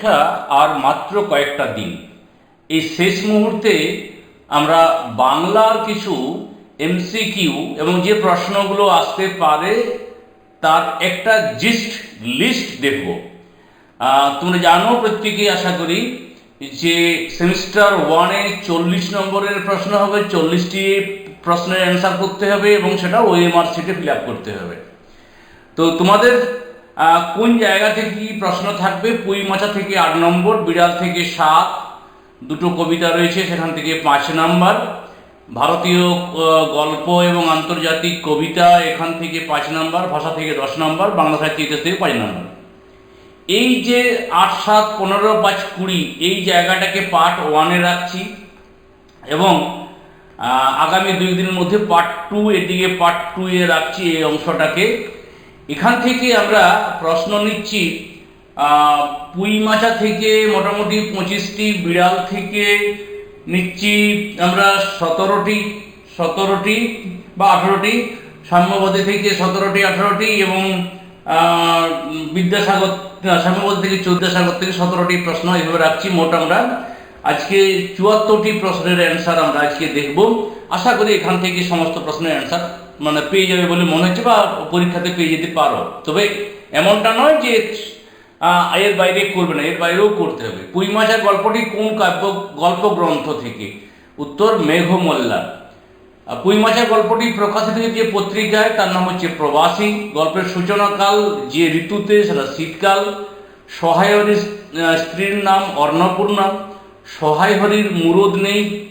পরীক্ষা আর মাত্র কয়েকটা দিন। এই শেষ মুহূর্তে আমরা বাংলার কিছু এমসিকিউ এবং যে প্রশ্নগুলো আসতে পারে, তার একটা জিস্ট লিস্ট দেখব। তোমরা জানো প্রত্যেকেই আশা করি যে সেমিস্টার ওয়ানে চল্লিশ নম্বরের প্রশ্ন হবে, চল্লিশটি প্রশ্নের অ্যান্সার করতে হবে এবং সেটা ওএমআর সিটে ফিল আপ করতে হবে। তো তোমাদের কোন জায়গা থেকে কি প্রশ্ন থাকবে? পুঁই মাছা থেকে আট নম্বর, বিড়াল থেকে সাত, দুটো কবিতা রয়েছে, সেখান থেকে পাঁচ নম্বর। ভারতীয় গল্প এবং আন্তর্জাতিক কবিতা এখান থেকে পাঁচ নম্বর, ভাষা থেকে দশ নম্বর, বাংলা সাহিত্য ইতিহাস থেকে পাঁচ নম্বর। এই যে আট, সাত, পনেরো পাঁচ কুড়ি, এই জায়গাটাকে পার্ট ওয়ানে রাখছি এবং আগামী দুই দিনের মধ্যে পার্ট টু এদিকে পার্ট টু এ রাখছি এই অংশটাকে। এখান থেকে আমরা প্রশ্ন নিচ্ছি পুঁই মাচা থেকে মোটামুটি পঁচিশটি বিড়াল থেকে নিচ্ছি আমরা সতেরোটি সতেরোটি বা আঠেরোটি সাম্যবাদী থেকে সতেরোটি, আঠেরোটি এবং বিদ্যাসাগর সাম্যবাদী থেকে চৌদ্দাসাগর থেকে সতেরোটি প্রশ্ন এভাবে রাখছি মোট আমরা। আজকে চুয়াত্তরটি প্রশ্নের অ্যান্সার আমরা আজকে দেখব। আশা করি এখান থেকে সমস্ত প্রশ্নের অ্যান্সার মানে পেয়ে যাবে বলে মনে হচ্ছে বা পরীক্ষাতে পেয়ে যেতে পারো। তবে এমনটা নয় যে এর বাইরে করবে না, এর বাইরেও করতে হবে। পুঁই মাছের গল্পটি কোন কাব্য, গল্প গ্রন্থ থেকে? উত্তর, মেঘমল্লা। পুঁই মাছের গল্পটি প্রকাশিত যে পত্রিকায়, তার নাম হচ্ছে প্রবাসী। গল্পের সূচনাকাল যে ঋতুতে, সেটা শীতকাল। সহায় হরির স্ত্রীর নাম অর্ণপূর্ণা। সহায় হরির মুরদ নেই।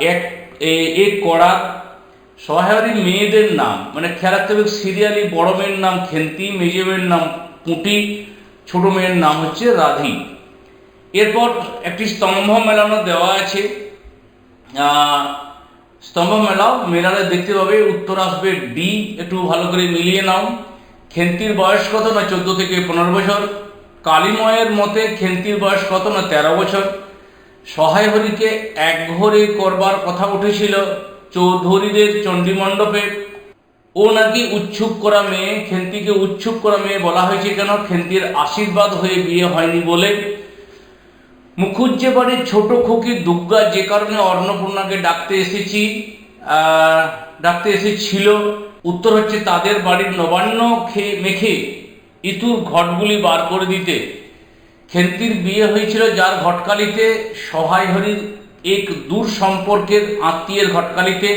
এক এ- কড়া সহায়রী মেয়েদের নাম মানে খেয়াল রাখতে হবে সিরিয়ালি বড় মেয়ের নাম খেন্তি, মেজে মেয়ের নাম পুঁটি, ছোট মেয়ের নাম হচ্ছে রাধি। এরপর একটি স্তম্ভ মেলানো দেওয়া আছে। স্তম্ভ মেলাও মেলালে দেখতে পাবে, উত্তর আসবে ডি একটু ভালো করে মিলিয়ে নাও। খেন্তির বয়স কত না চোদ্দ থেকে পনেরো বছর? কালীময়ের মতে খেন্তির বয়স কত না তেরো বছর? সহায় হরিকে এক ঘরে করবার কথা উঠেছিল। চৌধুরীদের চণ্ডীমণ্ডপে। ও নাকি উচ্ছুক করা মেয়ে, খেন্তিকে উচ্ছুক করা মেয়ে বলা হয়েছে কেন? খেন্তির আশীর্বাদ হয়ে বিয়ে হয়নি বলে। মুখুজ্জে বাড়ির ছোট খুকি দুর্গা যে কারণে অন্নপূর্ণাকে ডাকতে এসেছি ডাকতে এসেছিল। উত্তর হচ্ছে, তাদের বাড়ির নবান্ন খেয়ে মেখে ইতুর ঘটগুলি বার করে দিতে। খেন্তির বিয়ে হয়েছিল যার ঘটকালিতে সহায় হরির এক দূর সম্পর্কের আত্মীয়ের ঘটকালিতে।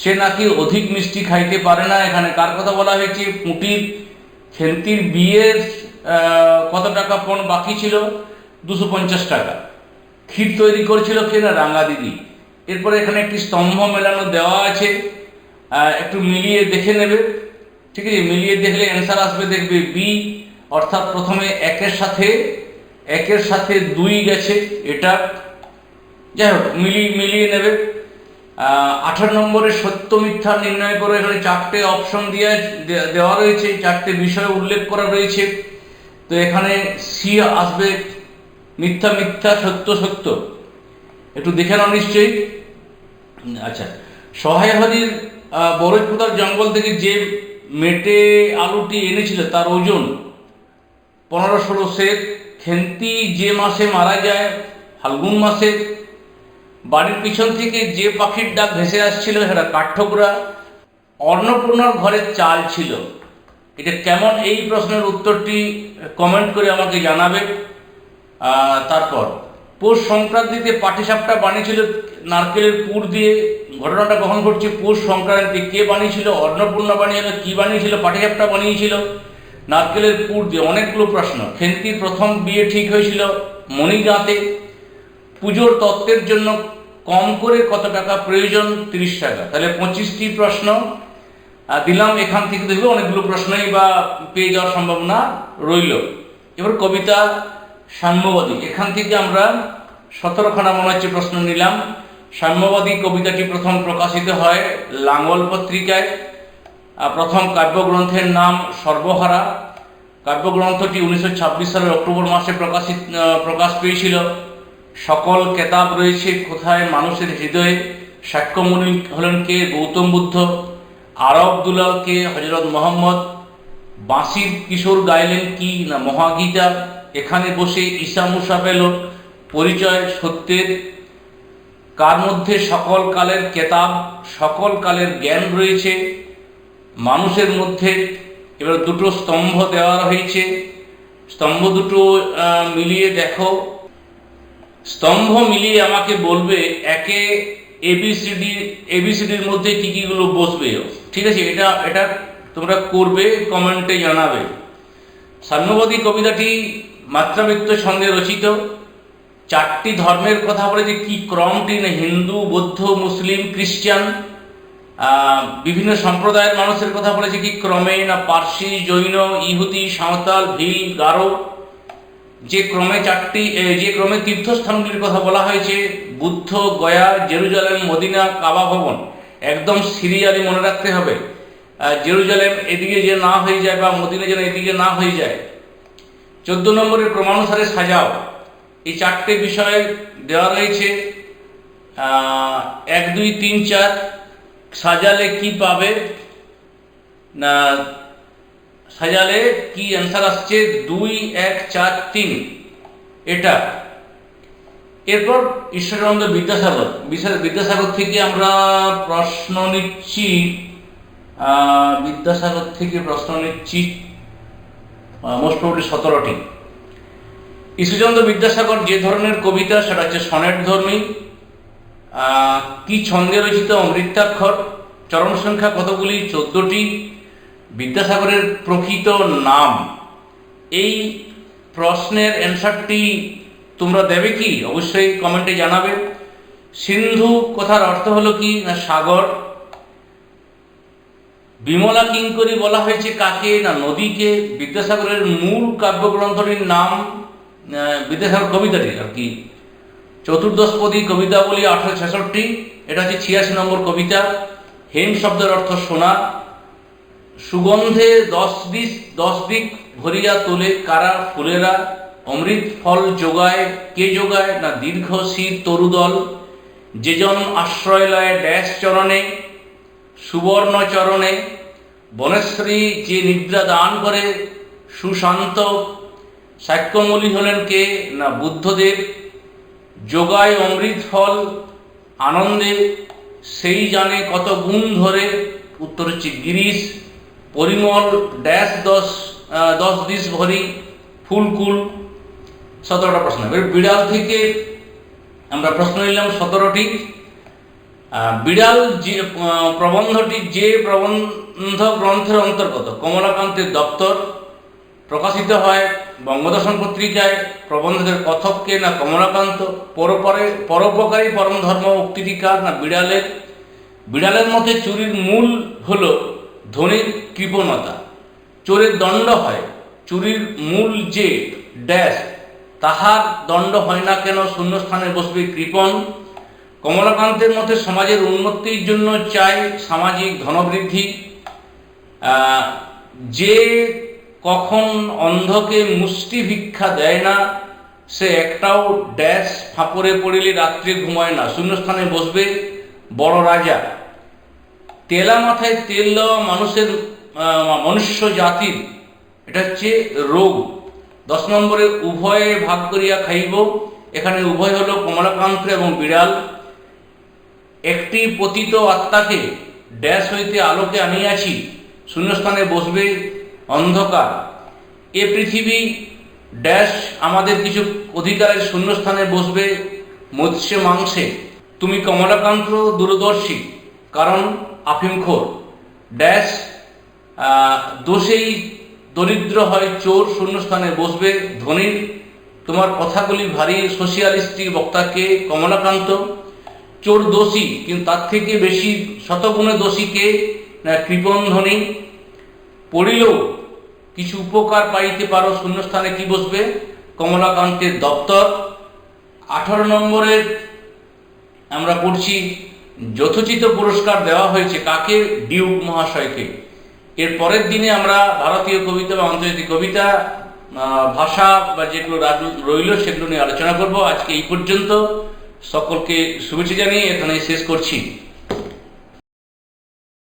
সে নাকি অধিক মিষ্টি খাইতে পারে না। এখানে কার কথা বলা হয়েছে? পুঁটির, খেন্তির বিয়ের কত টাকা পণ বাকি ছিল? দুশো পঞ্চাশ টাকা। ক্ষীর তৈরি করেছিল কে না? রাঙা দিদি। এরপরে এখানে একটি স্তম্ভ মেলানো দেওয়া আছে। একটু মিলিয়ে দেখে নেবে। ঠিক আছে? মিলিয়ে দেখলে অ্যান্সার আসবে, দেখবে বি অর্থাৎ প্রথমে একের সাথে একের সাথে দুই গেছে। এটা যাই হোক মিলিয়ে মিলিয়ে নেবে। আঠারো নম্বরে সত্য মিথ্যা নির্ণয় করে এখানে চারটে অপশন দিয়ে দেওয়া রয়েছে। চারটে বিষয় উল্লেখ করা রয়েছে। তো এখানে সি আসবে, মিথ্যা মিথ্যা, সত্য সত্য। একটু দেখে নাও নিশ্চয়ই। আচ্ছা সহায় হরির বরজপুতার জঙ্গল থেকে যে মেটে আলুটি এনেছিল তার ওজন পনেরো ষোলো সের। খেন্তি যে মাসে মারা যায়, ফাল্গুন মাসে বাড়ির পিছন থেকে যে পাখির ডাক ভেসে আসছিল সেটা কাঠঠোকরা। অন্নপূর্ণার ঘরে চাল ছিল। এটা কেমন? এই প্রশ্নের উত্তরটি কমেন্ট করে আমাকে জানাবে। তারপর, পৌষ সংক্রান্তিতে পাটিসাপটা বানিয়েছিল নারকেলের পুর দিয়ে। ঘটনাটা গ্রহণ করছে পৌষ সংক্রান্তি কে বানিয়েছিল? অন্নপূর্ণা বানিয়েছিল কি বানিয়েছিল? পাটিসাপটা বানিয়েছিল নারকেলের পুর দিয়ে। অনেকগুলো প্রশ্ন। খেন্তির প্রথম বিয়ে ঠিক হয়েছিল মণিগাঁতে। পুজোর তত্ত্বের জন্য কম করে কত টাকা প্রয়োজন? তিরিশ টাকা। তাহলে পঁচিশটি প্রশ্ন দিলাম, এখান থেকে দেখবে অনেকগুলো প্রশ্নই বা পেয়ে যাওয়ার সম্ভাবনা রইল। এবার কবিতা সাম্যবাদী। এখান থেকে আমরা সতেরোখানা মনে হচ্ছে প্রশ্ন নিলাম। সাম্যবাদী কবিতাটি প্রথম প্রকাশিত হয় লাঙ্গল পত্রিকায়। প্রথম কাব্যগ্রন্থের নাম সর্বহারা। কাব্যগ্রন্থটি উনিশশো ছাব্বিশ সালের অক্টোবর মাসে প্রকাশিত প্রকাশ পেয়েছিল। সকল কেতাব রয়েছে, কোথায় মানুষের হৃদয়ে সাক্ষ্যমণি হলেন কে? গৌতম বুদ্ধ, আরব দুলাল কে? হজরত মোহাম্মদ, বাঁশির কিশোর গাইলেন কি না মহাগীতা? এখানে বসে ঈশা মুসা পেল পরিচয় সত্যের। কার মধ্যে সকল কালের কেতাব, সকল কালের জ্ঞান রয়েছে, মানুষের মধ্যে এবার দুটো স্তম্ভ দেওয়া হয়েছে স্তম্ভ দুটো মিলিয়ে দেখো। স্তম্ভ মিলিয়ে আমাকে বলবে একে এবিসিডি এবিসিডির মধ্যে কি কিগুলো বসবে। ঠিক আছে, এটা এটা তোমরা করবে, কমেন্টে জানাবে। সাম্যবাদী কবিতাটি মাত্রাবৃত্ত ছন্দে রচিত। চারটি ধর্মের কথা বলে যে কি ক্রমটি না হিন্দু, বৌদ্ধ, মুসলিম, খ্রিস্টান বিভিন্ন সম্প্রদায়ের মানুষের কথা বলেছে কি ক্রমে না পার্সি, জৈন, ইহুদি, সাঁওতাল, ভিল, গারো যে ক্রমে চারটি যে ক্রমে তীর্থস্থানগুলির কথা বলা হয়েছে, Buddha, Gaya, Jerusalem, Medina, Kaaba ভবন, একদম সিরিয়ালি মনে রাখতে হবে। জেরুজালেম এদিকে যে না হয়ে যায় বা মদিনা যেন এদিকে না হয়ে যায়, চোদ্দ নম্বরের ক্রমানুসারে সাজাও। এই চারটে বিষয় দেওয়া রয়েছে। এক, দুই, তিন, চার, সাজালে কি পাবে? না সাজালে কি অ্যান্সার আসছে? দুই, এক, চার, তিন। এটা। এরপর ঈশ্বরানন্দ বিদ্যাসাগর। বিদ্যাসাগর থেকে আমরা প্রশ্ন নিচ্ছি। বিদ্যাসাগর থেকে প্রশ্ন নিচ্ছি মোস্ট প্রবলি সতেরোটি। ঈশ্বরচন্দ্র বিদ্যাসাগর যে ধরনের কবিতা, সেটা হচ্ছে সনেট ধর্মী। কি ছন্দে রচিত অমৃতাক্ষর? চরণ সংখ্যা কতগুলি? চোদ্দটি। বিদ্যাসাগরের প্রকৃত নাম। এই প্রশ্নের অ্যান্সারটি তোমরা দেবে কি? অবশ্যই কমেন্টে জানাবে। সিন্ধু কথার অর্থ হলো কি? না সাগর। বিমলা কিঙ্করি বলা হয়েছে কাকে? না নদীকে? বিদ্যাসাগরের মূল কাব্যগ্রন্থটির নাম বিদ্যাসাগর কবিতাটি আর কি। চতুর্দশপদী কবিতাবলী আঠারো ছেষট্টি। এটা হচ্ছে ছিয়াশি নম্বর কবিতা। হেম শব্দের অর্থ সোনা। সুগন্ধে দশ দিক দশ দিক ভরিয়া তোলে কারা ফুলেরা? অমৃত ফল যোগায়, কে যোগায়? না দীর্ঘ শীত তরুদল? যেজন আশ্রয় লয় ড্যাশ চরণে, সুবর্ণ চরণে বনশ্রী যে নিদ্রা দান করে, সুশান্ত, সাক্ষ্যমূলী হলেন কে? না বুদ্ধদেব? যোগায় অমৃত ফল, আনন্দে, সেই জানে কত গুণ ধরে, উত্তর হচ্ছে গিরিশ। পরিমল ড্যাশ দশ দশ দিশ ভরি ফুলকুল সতেরোটা প্রশ্ন। এবার বিড়াল থেকে আমরা প্রশ্ন নিলাম সতেরোটি। বিড়াল যে প্রবন্ধটি যে প্রবন্ধ গ্রন্থের অন্তর্গত, কমলাকান্তের দপ্তর, প্রকাশিত হয় বঙ্গদর্শন পত্রিকায় প্রবন্ধের কথককে না কমলাকান্ত, পরপরে, পরোপকারী পরম ধর্ম উক্তিটি কার না বিড়ালের। বিড়ালের মধ্যে চুরির মূল হলো ধনির কৃপণতা। চোরের দণ্ড হয়, চুরির মূল যে ড্যাশ, তাহার দণ্ড হয় না কেন? শূন্যস্থানে বসবে কৃপণ। কমলাকান্তের মতে সমাজের উন্নতির জন্য চাই সামাজিক ধনবৃদ্ধি। যে কখন অন্ধকে মুষ্টি ভিক্ষা দেয় না, সে একটাও ড্যাশ ফাঁপড়ে পড়িলে রাত্রে ঘুমায় না। শূন্যস্থানে বসবে বড় রাজা। তেলা মাথায় তেল দেওয়া মানুষের মনুষ্য জাতির, এটা হচ্ছে রোগ। দশ নম্বরে উভয়ে ভাগ করিয়া খাইব। এখানে উভয় হলো কমলাকান্ত এবং বিড়াল। একটি পতিত আত্মাকে ড্যাশ হইতে আলোকে আনিয়াছি, শূন্যস্থানে বসবে অন্ধকার। এ পৃথিবী ড্যাশ আমাদের কিছু অধিকারের শূন্যস্থানে বসবে মৎস্য মাংসে। তুমি কমলাকান্ত দূরদর্শী, কারণ আফিমখোর। ড্যাশ দোষেই দরিদ্র হয়, চোর শূন্যস্থানে বসবে, ধনীর। তোমার কথাগুলি ভারী সোশিয়ালিস্টিক বক্তাকে কমলাকান্ত চোর দোষী, কিন্তু তার থেকে বেশি শতগুণে দোষীকে না কৃপণ ধনী। পড়িলেও কিছু উপকার পাইতে পারো, শূন্যস্থানে কি বসবে? কমলাকান্তের দপ্তর। আঠারো নম্বরের আমরা পড়ছি যথোচিত পুরস্কার দেওয়া হয়েছে কাকে? ডিউক মহাশয়কে। এর পরের দিনে আমরা ভারতীয় কবিতা বা আন্তর্জাতিক কবিতা ভাষা বা যেগুলো রইল সেগুলো নিয়ে আলোচনা করব। আজকে এই পর্যন্ত। সকলকে শুভেচ্ছা জানিয়ে এখানে শেষ করছি।